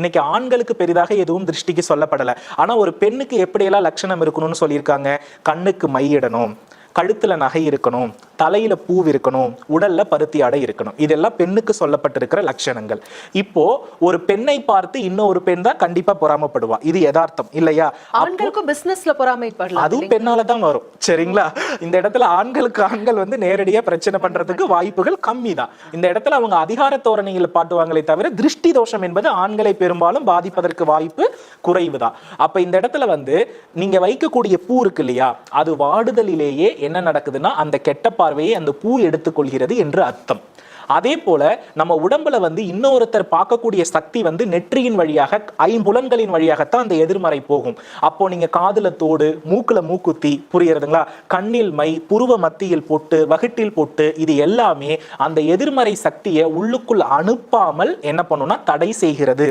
இன்னைக்கு ஆண்களுக்கு பெரிதாக எதுவும் திருஷ்டிக்கு சொல்லப்படல. ஆனா ஒரு பெண்ணுக்கு எப்படியெல்லாம் லட்சணம் இருக்கணும்னு சொல்லியிருக்காங்க? கண்ணுக்கு மை இடணும் கழுத்துல நகை இருக்கணும் தலையில பூ இருக்கணும் உடல்ல பருத்தி ஆடை இருக்கணும். இதெல்லாம் பெண்ணுக்கு சொல்லப்பட்டிருக்கிற லட்சணங்கள். இப்போ ஒரு பெண்ணை பார்த்து இன்னொரு பெண் தான் கண்டிப்பா பொறாமப்படுவா. இது யதார்த்தம். இல்லையா? ஆண்களுக்கும் பிசினஸ்ல பொறாமைப்படலாம் அதுவும் பெண்ணால தான் வரும். சரிங்களா? இந்த இடத்துல ஆண்களுக்கு ஆண்கள் வந்து நேரடியா பிரச்சனை பண்றதுக்கு வாய்ப்புகள் கம்மி தான் இந்த இடத்துல அவங்க அதிகார தோரணையில் பாட்டுவாங்களே தவிர திருஷ்டி தோஷம் என்பது ஆண்களை பெரும்பாலும் பாதிப்பதற்கு வாய்ப்பு குறைவு தான் அப்ப இந்த இடத்துல வந்து நீங்க வைக்கக்கூடிய பூ இருக்கு இல்லையா? அது வாடுதலிலேயே என்ன நடக்குதுன்னா அந்த கெட்ட பார்வையை அந்த பூ எடுத்துக்கொள்கிறது என்று அர்த்தம். அதே போல நம்ம உடம்புல வந்து இன்னொருத்தர் பார்க்கக்கூடிய சக்தி வந்து நெற்றியின் வழியாக ஐம்புலன்களின் வழியாகத்தான் அந்த எதிர்மறை போகும். அப்போ நீங்க காதுல தோடு மூக்குல மூக்குத்தி புரியுறதுங்களா? கண்ணில் மை புருவ மத்தியில் பொட்டு வகுட்டில் பொட்டு இது எல்லாமே அந்த எதிர்மறை சக்தியை உள்ளுக்குள் அனுப்பாமல் என்ன பண்ணும்னா தடை செய்கிறது.